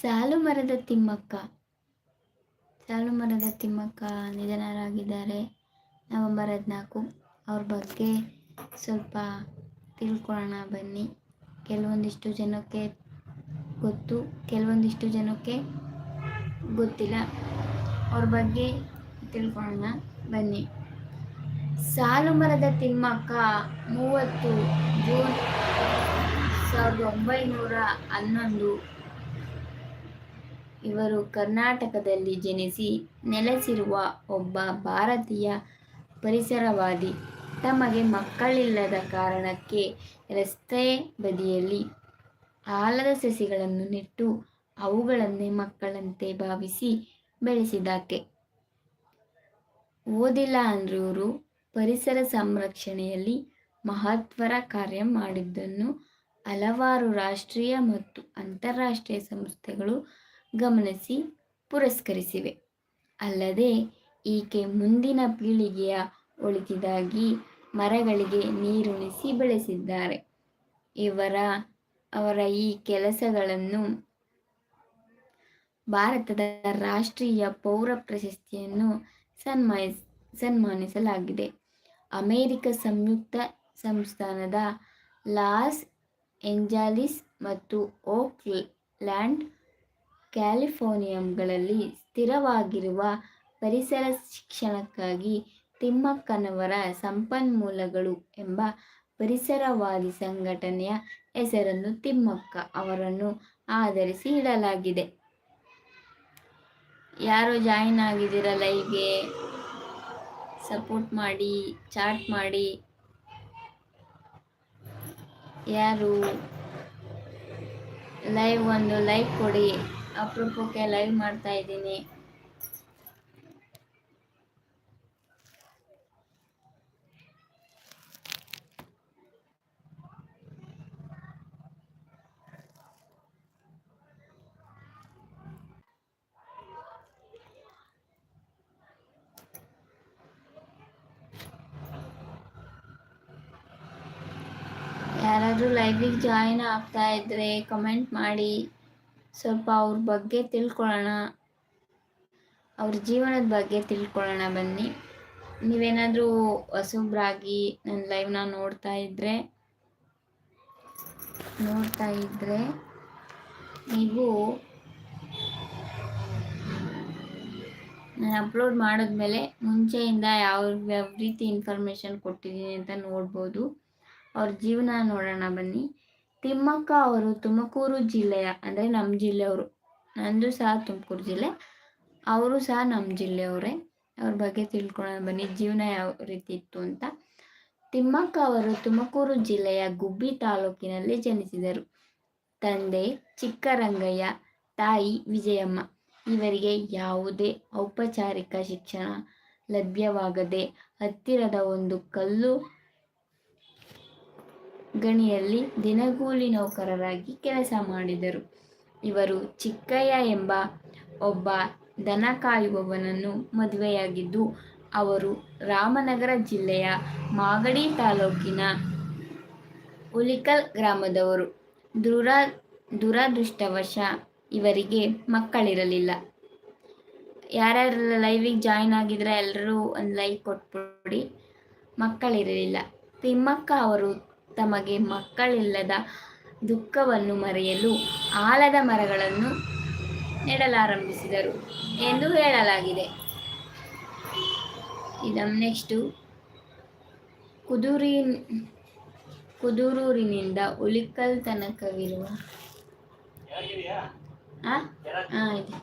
ಸಾಲು ಮರದ ತಿಮ್ಮಕ್ಕ. ಸಾಲು ಮರದ ತಿಮ್ಮಕ್ಕ ನಿಧನರಾಗಿದ್ದಾರೆ. ನವೆಂಬರ್ ಹದಿನಾಲ್ಕು. ಅವ್ರ ಬಗ್ಗೆ ಸ್ವಲ್ಪ ತಿಳ್ಕೊಳ್ಳೋಣ ಬನ್ನಿ. ಕೆಲವೊಂದಿಷ್ಟು ಜನಕ್ಕೆ ಗೊತ್ತು, ಕೆಲವೊಂದಿಷ್ಟು ಜನಕ್ಕೆ ಗೊತ್ತಿಲ್ಲ. ಅವ್ರ ಬಗ್ಗೆ ತಿಳ್ಕೊಳ್ಳೋಣ ಬನ್ನಿ. ಸಾಲು ಮರದ ತಿಮ್ಮಕ್ಕ ಮೂವತ್ತು ಜೂನ್ ಸಾವಿರದ ಒಂಬೈನೂರ ಹನ್ನೊಂದು. ಇವರು ಕರ್ನಾಟಕದಲ್ಲಿ ಜನಿಸಿ ನೆಲೆಸಿರುವ ಒಬ್ಬ ಭಾರತೀಯ ಪರಿಸರವಾದಿ. ತಮಗೆ ಮಕ್ಕಳಿಲ್ಲದ ಕಾರಣಕ್ಕೆ ರಸ್ತೆ ಬದಿಯಲ್ಲಿ ಆಲದ ಸಸಿಗಳನ್ನು ನೆಟ್ಟು ಅವುಗಳನ್ನೇ ಮಕ್ಕಳಂತೆ ಭಾವಿಸಿ ಬೆಳೆಸಿದಾಕೆ. ಓದಿಲ್ಲ ಅಂದ್ರೂರು ಪರಿಸರ ಸಂರಕ್ಷಣೆಯಲ್ಲಿ ಮಹತ್ವರ ಕಾರ್ಯ ಮಾಡಿದ್ದನ್ನು ಹಲವಾರು ರಾಷ್ಟ್ರೀಯ ಮತ್ತು ಅಂತಾರಾಷ್ಟ್ರೀಯ ಸಂಸ್ಥೆಗಳು ಗಮನಿಸಿ ಪುರಸ್ಕರಿಸಿವೆ. ಅಲ್ಲದೆ ಈಕೆ ಮುಂದಿನ ಪೀಳಿಗೆಯ ಒಳಿತಿಗಾಗಿ ಮರಗಳಿಗೆ ನೀರುಣಿಸಿ ಬೆಳೆಸಿದ್ದಾರೆ. ಇವರ, ಅವರ ಈ ಕೆಲಸಗಳನ್ನು ಭಾರತದ ರಾಷ್ಟ್ರೀಯ ಪೌರ ಪ್ರಶಸ್ತಿಯನ್ನು ಸನ್ಮಾನಿಸ್ ಸನ್ಮಾನಿಸಲಾಗಿದೆ. ಅಮೆರಿಕ ಸಂಯುಕ್ತ ಸಂಸ್ಥಾನದ ಲಾಸ್ ಏಂಜಲೀಸ್ ಮತ್ತು ಓಕ್ ಲ್ಯಾಂಡ್ ಕ್ಯಾಲಿಫೋರ್ನಿಯಂಗಳಲ್ಲಿ ಸ್ಥಿರವಾಗಿರುವ ಪರಿಸರ ಶಿಕ್ಷಣಕ್ಕಾಗಿ ತಿಮ್ಮಕ್ಕನವರ ಸಂಪನ್ಮೂಲಗಳು ಎಂಬ ಪರಿಸರವಾದಿ ಸಂಘಟನೆಯ ಹೆಸರನ್ನು ತಿಮ್ಮಕ್ಕ ಅವರನ್ನು ಆಧರಿಸಿ ಇಡಲಾಗಿದೆ. ಯಾರು ಜಾಯಿನ್ ಆಗಿದ್ದೀರ ಲೈವ್ಗೆ? ಸಪೋರ್ಟ್ ಮಾಡಿ, ಚಾಟ್ ಮಾಡಿ. ಯಾರು? ಲೈವ್ ಒಂದು ಲೈಕ್ ಕೊಡಿ. ಅಪರೂಪಕ್ಕೆ ಲೈವ್ ಮಾಡ್ತಾ ಇದ್ದೀನಿ. ಯಾರಾದರೂ ಲೈವಿಗೆ ಜಾಯಿನ್ ಆಗ್ತಾ ಇದ್ರೆ ಕಮೆಂಟ್ ಮಾಡಿ. ಸ್ವಲ್ಪ ಅವ್ರ ಬಗ್ಗೆ ತಿಳ್ಕೊಳ್ಳೋಣ. ಅವ್ರ ಜೀವನದ ಬಗ್ಗೆ ತಿಳ್ಕೊಳ್ಳೋಣ ಬನ್ನಿ. ನೀವೇನಾದರೂ ಹೊಸಬ್ರಾಗಿ ನನ್ನ ಲೈವ್ನ ನೋಡ್ತಾ ಇದ್ದರೆ ನೋಡ್ತಾ ಇದ್ದರೆ ನೀವು ನಾನು ಅಪ್ಲೋಡ್ ಮಾಡಿದ್ಮೇಲೆ ಮುಂಚೆಯಿಂದ ಯಾವ ಯಾವ ರೀತಿ ಇನ್ಫಾರ್ಮೇಷನ್ ಕೊಟ್ಟಿದ್ದೀನಿ ಅಂತ ನೋಡ್ಬೋದು. ಅವ್ರ ಜೀವನ ನೋಡೋಣ ಬನ್ನಿ. ತಿಮ್ಮಕ್ಕ ಅವರು ತುಮಕೂರು ಜಿಲ್ಲೆಯ, ಅಂದರೆ ನಮ್ಮ ಜಿಲ್ಲೆಯವರು, ನಂದು ಸಹ ತುಮಕೂರು ಜಿಲ್ಲೆ, ಅವರು ಸಹ ನಮ್ಮ ಜಿಲ್ಲೆಯವರೇ. ಅವ್ರ ಬಗ್ಗೆ ತಿಳ್ಕೊಳ್ಳೋಣ ಬನ್ನಿ, ಜೀವನ ಯಾವ ರೀತಿ ಇತ್ತು ಅಂತ. ತಿಮ್ಮಕ್ಕ ಅವರು ತುಮಕೂರು ಜಿಲ್ಲೆಯ ಗುಬ್ಬಿ ತಾಲೂಕಿನಲ್ಲಿ ಜನಿಸಿದರು. ತಂದೆ ಚಿಕ್ಕರಂಗಯ್ಯ, ತಾಯಿ ವಿಜಯಮ್ಮ. ಇವರಿಗೆ ಯಾವುದೇ ಔಪಚಾರಿಕ ಶಿಕ್ಷಣ ಲಭ್ಯವಾಗದೆ ಹತ್ತಿರದ ಒಂದು ಕಲ್ಲು ಗಣಿಯಲ್ಲಿ ದಿನಗೂಲಿ ನೌಕರರಾಗಿ ಕೆಲಸ ಮಾಡಿದರು. ಇವರು ಚಿಕ್ಕಯ್ಯ ಎಂಬ ಒಬ್ಬ ದನ ಕಾಯುವವನನ್ನು ಮದುವೆಯಾಗಿದ್ದು, ಅವರು ರಾಮನಗರ ಜಿಲ್ಲೆಯ ಮಾಗಡಿ ತಾಲೂಕಿನ ಉಲಿಕಲ್ ಗ್ರಾಮದವರು. ದುರ, ದುರದೃಷ್ಟವಶ ಇವರಿಗೆ ಮಕ್ಕಳಿರಲಿಲ್ಲ. ಯಾರ್ಯಾರು ಲೈವಿಗೆ ಜಾಯಿನ್ ಆಗಿದ್ರೆ ಎಲ್ಲರೂ ಒಂದು ಲೈಕ್ ಕೊಟ್ಬಿಡಿ, ಮಕ್ಕಳಿರಲಿಲ್ಲ. ತಿಮ್ಮಕ್ಕ ಅವರು ತಮಗೆ ಮಕ್ಕಳಿಲ್ಲದ ದುಃಖವನ್ನು ಮರೆಯಲು ಆಲದ ಮರಗಳನ್ನು ನೆಡಲಾರಂಭಿಸಿದರು ಎಂದು ಹೇಳಲಾಗಿದೆ. ಇದಂ ನೆಕ್ಸ್ಟು ಕುದುರಿ ಕುದೂರೂರಿನಿಂದ ಉಳಿಕಲ್ ತನಕವಿರುವ ಹಾಂ ಹಾಂ ಇದೆ.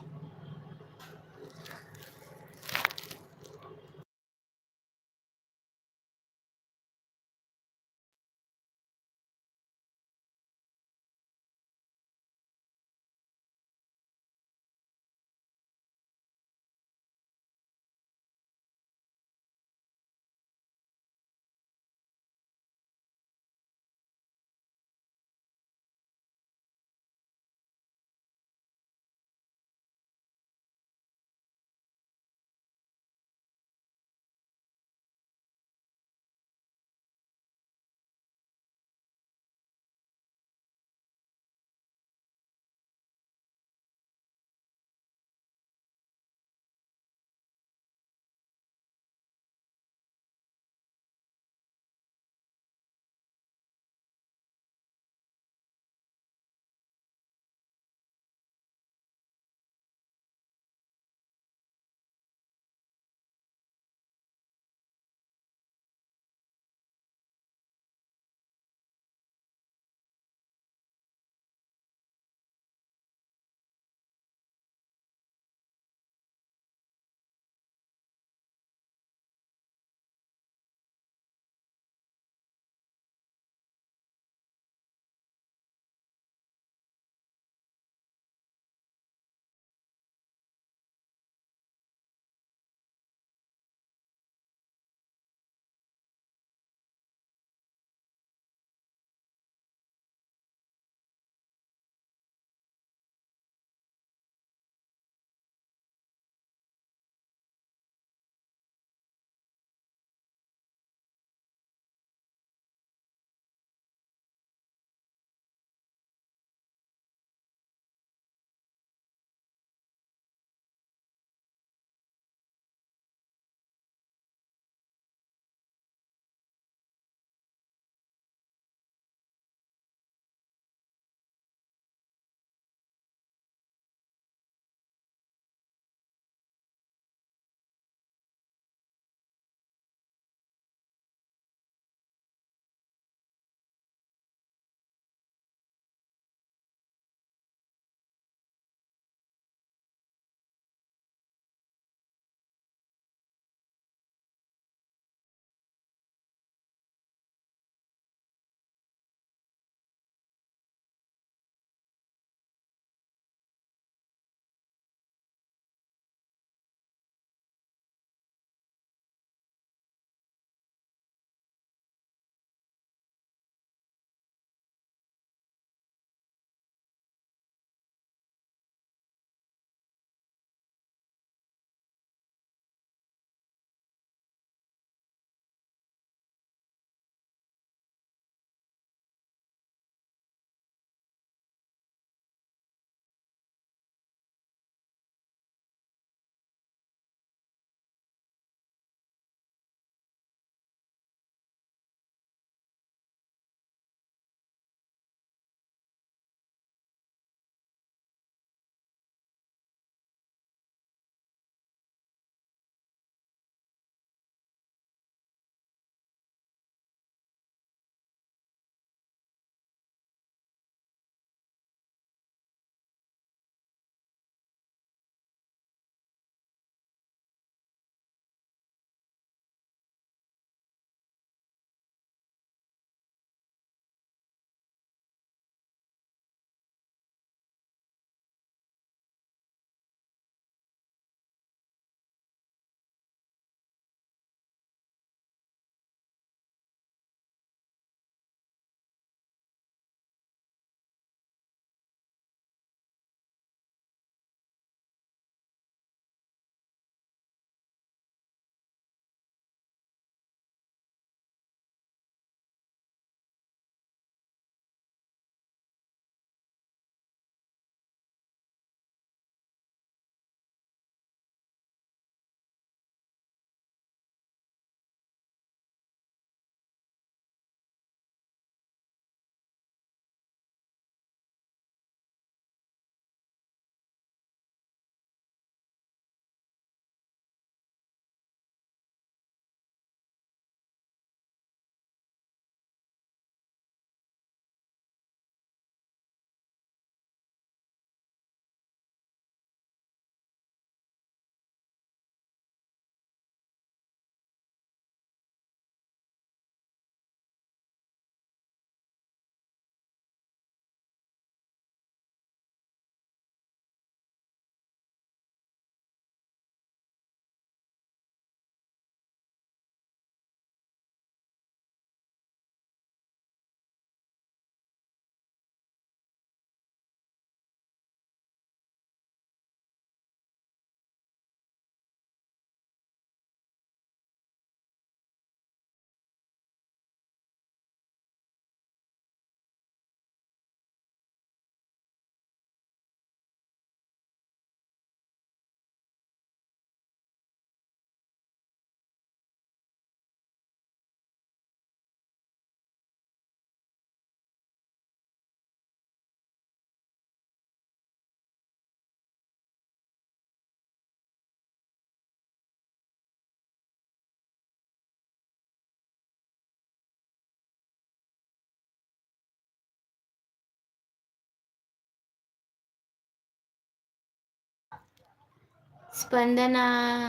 ಸ್ಪಂದನ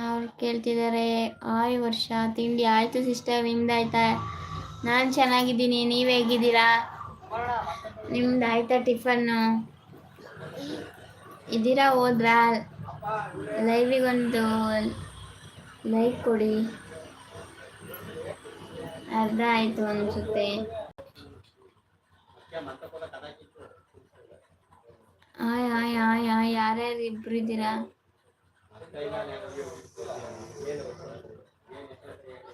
ಅವ್ರು ಕೇಳ್ತಿದ್ದಾರೆ, ಆಯ್ ವರ್ಷ, ತಿಂಡಿ ಆಯಿತು ಸಿಸ್ಟರ್ ನಿಮ್ದಾಯ್ತಾ ನಾನು ಚೆನ್ನಾಗಿದ್ದೀನಿ, ನೀವು ಹೇಗಿದ್ದೀರಾ? ನಿಮ್ದು ಟಿಫನ್? ಟಿಫನ್ನು ಇದ್ದೀರಾ, ಹೋದ್ರಾ? ಲೈವಿಗೊಂದು ಲೈಕ್ ಕೊಡಿ. ಅರ್ಧ ಆಯಿತು ಅನಿಸುತ್ತೆ. ಆಯ್ ಆಯ್ ಆಯ್ ಆಯ್, ಯಾರ್ಯಾರು ಇಬ್ರು ಇದ್ದೀರಾ?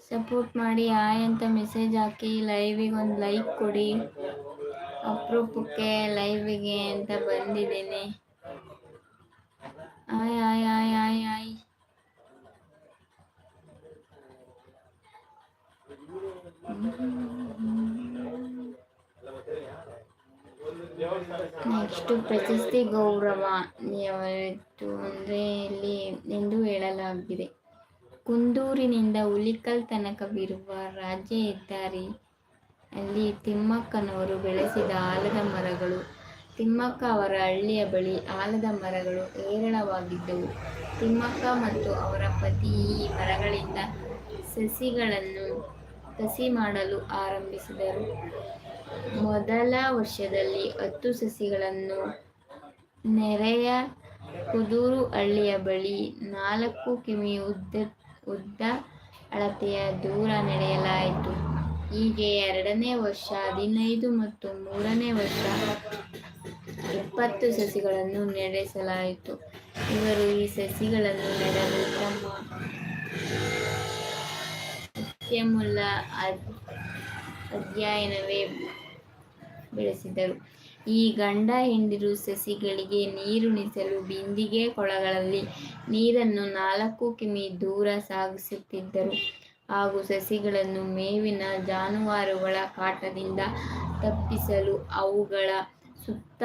ಸಪೋರ್ಟ್ ಮಾಡಿ ಆಯ್ ಅಂತ ಮೆಸೇಜ್ ಹಾಕಿ ಲೈವಿಗೆ ಒಂದು ಲೈಕ್ ಕೊಡಿ. ಅಪರೂಪಕ್ಕೆ ಲೈವಿಗೆ ಅಂತ ಬಂದಿದ್ದೇನೆ. Hi hi hi hi hi next ಪ್ರಶಸ್ತಿ ಗೌರವ ಯಾವತ್ತು ಅಂದರೆ ಇಲ್ಲಿ ಎಂದು ಹೇಳಲಾಗಿದೆ. ಕುಂದೂರಿನಿಂದ ಹುಲಿಕಲ್ ತನಕವಿರುವ ರಾಜ್ಯ ಹೆದ್ದಾರಿ ಅಲ್ಲಿ ತಿಮ್ಮಕ್ಕನವರು ಬೆಳೆಸಿದ ಆಲದ ಮರಗಳು, ತಿಮ್ಮಕ್ಕ ಅವರ ಹಳ್ಳಿಯ ಬಳಿ ಆಲದ ಮರಗಳು ಹೇರಳವಾಗಿದ್ದವು. ತಿಮ್ಮಕ್ಕ ಮತ್ತು ಅವರ ಪತಿ ಈ ಮರಗಳಿಂದ ಸಸಿಗಳನ್ನು ಕಸಿ ಮಾಡಲು ಆರಂಭಿಸಿದರು. ಮೊದಲ ವರ್ಷದಲ್ಲಿ ಹತ್ತು ಸಸಿಗಳನ್ನು ನೆರೆಯ ಕುದೂರು ಹಳ್ಳಿಯ ಬಳಿ ನಾಲ್ಕು ಕಿಮಿ ಉದ್ದ ಉದ್ದ ಅಳತೆಯ ದೂರ ನಡೆಯಲಾಯಿತು. ಹೀಗೆ ಎರಡನೇ ವರ್ಷ ಹದಿನೈದು ಮತ್ತು ಮೂರನೇ ವರ್ಷ ಇಪ್ಪತ್ತು ಸಸಿಗಳನ್ನು ನಡೆಸಲಾಯಿತು. ಇವರು ಈ ಸಸಿಗಳನ್ನು ನೆಡಲು ತಮ್ಮ ಅತ್ಯಮೂಲ ಅಧ್ಯಯನವೇ ಬೆಳೆಸಿದರು. ಈ ಗಂಡ ಹೆಂಡಿರು ಸಸಿಗಳಿಗೆ ನೀರುಣಿಸಲು ಬಿಂದಿಗೆ ಕೊಳಗಳಲ್ಲಿ ನೀರನ್ನು ನಾಲ್ಕು ಕಿಮಿ ದೂರ ಸಾಗಿಸುತ್ತಿದ್ದರು. ಹಾಗೂ ಸಸಿಗಳನ್ನು ಮೇವಿನ ಜಾನುವಾರುಗಳ ಕಾಟದಿಂದ ತಪ್ಪಿಸಲು ಅವುಗಳ ಸುತ್ತ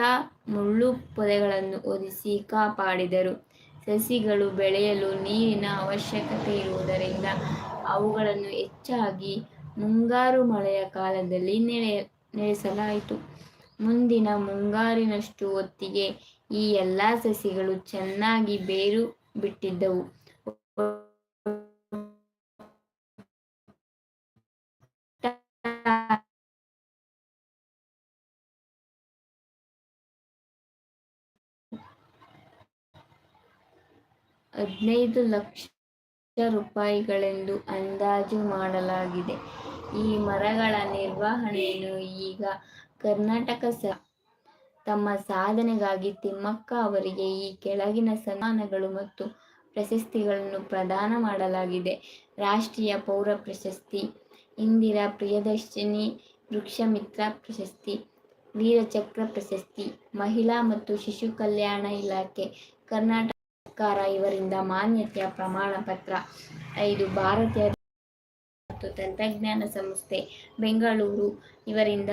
ಮುಳ್ಳು ಪೊದೆಗಳನ್ನು ಒದಿಸಿ ಕಾಪಾಡಿದರು. ಸಸಿಗಳು ಬೆಳೆಯಲು ನೀರಿನ ಅವಶ್ಯಕತೆ ಇರುವುದರಿಂದ ಅವುಗಳನ್ನು ಹೆಚ್ಚಾಗಿ ಮುಂಗಾರು ಮಳೆಯ ಕಾಲದಲ್ಲಿ ನೆಲೆ ನೆಲೆಸಲಾಯಿತು. ಮುಂದಿನ ಮುಂಗಾರಿನಷ್ಟು ಹೊತ್ತಿಗೆ ಈ ಎಲ್ಲ ಸಸಿಗಳು ಚೆನ್ನಾಗಿ ಬೇರು ಬಿಟ್ಟಿದ್ದವು. ಹದಿನೈದು ಲಕ್ಷ ರೂಪಾಯಿಗಳೆಂದು ಅಂದಾಜು ಮಾಡಲಾಗಿದೆ. ಈ ಮರಗಳ ನಿರ್ವಹಣೆಯನ್ನು ಈಗ ಕರ್ನಾಟಕ ಸ ತಮ್ಮ ಸಾಧನೆಗಾಗಿ ತಿಮ್ಮಕ್ಕ ಅವರಿಗೆ ಈ ಕೆಳಗಿನ ಸನ್ಮಾನಗಳು ಮತ್ತು ಪ್ರಶಸ್ತಿಗಳನ್ನು ಪ್ರದಾನ ಮಾಡಲಾಗಿದೆ. ರಾಷ್ಟ್ರೀಯ ಪೌರ ಪ್ರಶಸ್ತಿ, ಇಂದಿರಾ ಪ್ರಿಯದರ್ಶಿನಿ ವೃಕ್ಷಮಿತ್ರ ಪ್ರಶಸ್ತಿ, ವೀರಚಕ್ರ ಪ್ರಶಸ್ತಿ, ಮಹಿಳಾ ಮತ್ತು ಶಿಶು ಕಲ್ಯಾಣ ಇಲಾಖೆ, ಕರ್ನಾಟಕ ಸರ್ಕಾರ ಇವರಿಂದ ಮಾನ್ಯತೆಯ ಪ್ರಮಾಣ ಪತ್ರ ಐದು, ಭಾರತೀಯ ಮತ್ತು ತಂತ್ರಜ್ಞಾನ ಸಂಸ್ಥೆ, ಬೆಂಗಳೂರು ಇವರಿಂದ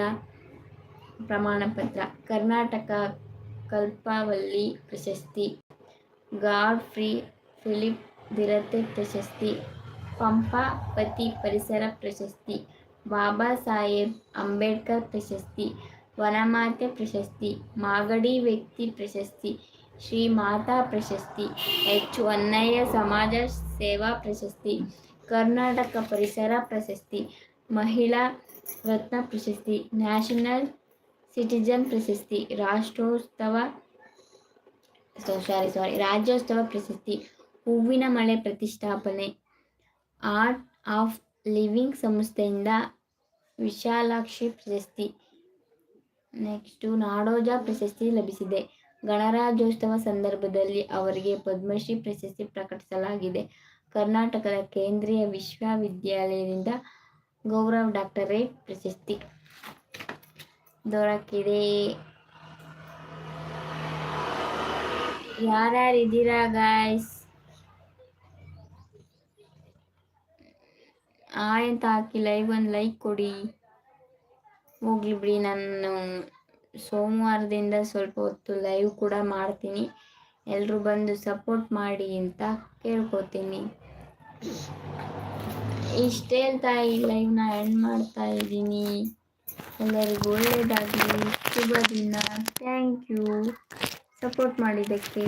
ಪ್ರಮಾಣ ಪತ್ರ ಕರ್ನಾಟಕ ಕಲ್ಪಾವಲ್ಲಿ ಪ್ರಶಸ್ತಿ. ಗಾಡ್ ಫ್ರೀ ಫಿಲಿಪ್ ದಿರತೆ ಪ್ರಶಸ್ತಿ. ಪಂಪಾಪತಿ ಪರಿಸರ ಪ್ರಶಸ್ತಿ. ಬಾಬಾ ಸಾಹೇಬ್ ಅಂಬೇಡ್ಕರ್ ಪ್ರಶಸ್ತಿ. ವನಮಾತೆ ಪ್ರಶಸ್ತಿ. ಮಾಗಡಿ ವ್ಯಕ್ತಿ ಪ್ರಶಸ್ತಿ. ಶ್ರೀ ಮಾತಾ ಪ್ರಶಸ್ತಿ, ಎಚ್ ಹೊನ್ನಯ್ಯ ಸಮಾಜ ಸೇವಾ ಪ್ರಶಸ್ತಿ, ಕರ್ನಾಟಕ ಪರಿಸರ ಪ್ರಶಸ್ತಿ, ಮಹಿಳಾ ರತ್ನ ಪ್ರಶಸ್ತಿ, ನ್ಯಾಷನಲ್ ಸಿಟಿಜನ್ ಪ್ರಶಸ್ತಿ, ರಾಷ್ಟ್ರೋತ್ಸವ ಸಾರಿ ಸಾರಿ, ರಾಜ್ಯೋತ್ಸವ ಪ್ರಶಸ್ತಿ, ಹೂವಿನ ಮಳೆ ಪ್ರತಿಷ್ಠಾಪನೆ, ಆರ್ಟ್ ಆಫ್ ಲಿವಿಂಗ್ ಸಂಸ್ಥೆಯಿಂದ ವಿಶಾಲಾಕ್ಷಿ ಪ್ರಶಸ್ತಿ, ನೆಕ್ಸ್ಟು ನಾಡೋಜ ಪ್ರಶಸ್ತಿ ಲಭಿಸಿದೆ. ಗಣರಾಜ್ಯೋತ್ಸವ ಸಂದರ್ಭದಲ್ಲಿ ಅವರಿಗೆ ಪದ್ಮಶ್ರೀ ಪ್ರಶಸ್ತಿ ಪ್ರಕಟಿಸಲಾಗಿದೆ. ಕರ್ನಾಟಕದ ಕೇಂದ್ರೀಯ ವಿಶ್ವವಿದ್ಯಾಲಯದಿಂದ ಗೌರವ ಡಾಕ್ಟರೇಟ್ ಪ್ರಶಸ್ತಿ ದೊರಕಿದೆ. ಯಾರ್ಯಾರಿದ್ದೀರಾ ಗಾಯ್ಸ್ ಆಯಂತ ಹಾಕಿ ಲೈವ್ ಒಂದು ಲೈಕ್ ಕೊಡಿ. ಹೋಗ್ಲಿ ಬಿಡಿ ನಾನು. ಸೋಮವಾರದಿಂದ ಸ್ವಲ್ಪ ಹೊತ್ತು ಲೈವ್ ಕೂಡ ಮಾಡ್ತೀನಿ. ಎಲ್ಲರೂ ಬಂದು ಸಪೋರ್ಟ್ ಮಾಡಿ ಅಂತ ಕೇಳ್ಕೊತೀನಿ. ಇಷ್ಟೇ ಹೇಳ್ತಾ ಈ ಲೈವ್ನ ಎಂಡ್ ಮಾಡ್ತಾ ಇದ್ದೀನಿ. ಎಲ್ಲರಿಗೂ ಒಳ್ಳೆಯದಾಗಲಿ ಶುಭ ದಿನ ಥ್ಯಾಂಕ್ ಯು ಸಪೋರ್ಟ್ ಮಾಡಿದ್ದಕ್ಕೆ.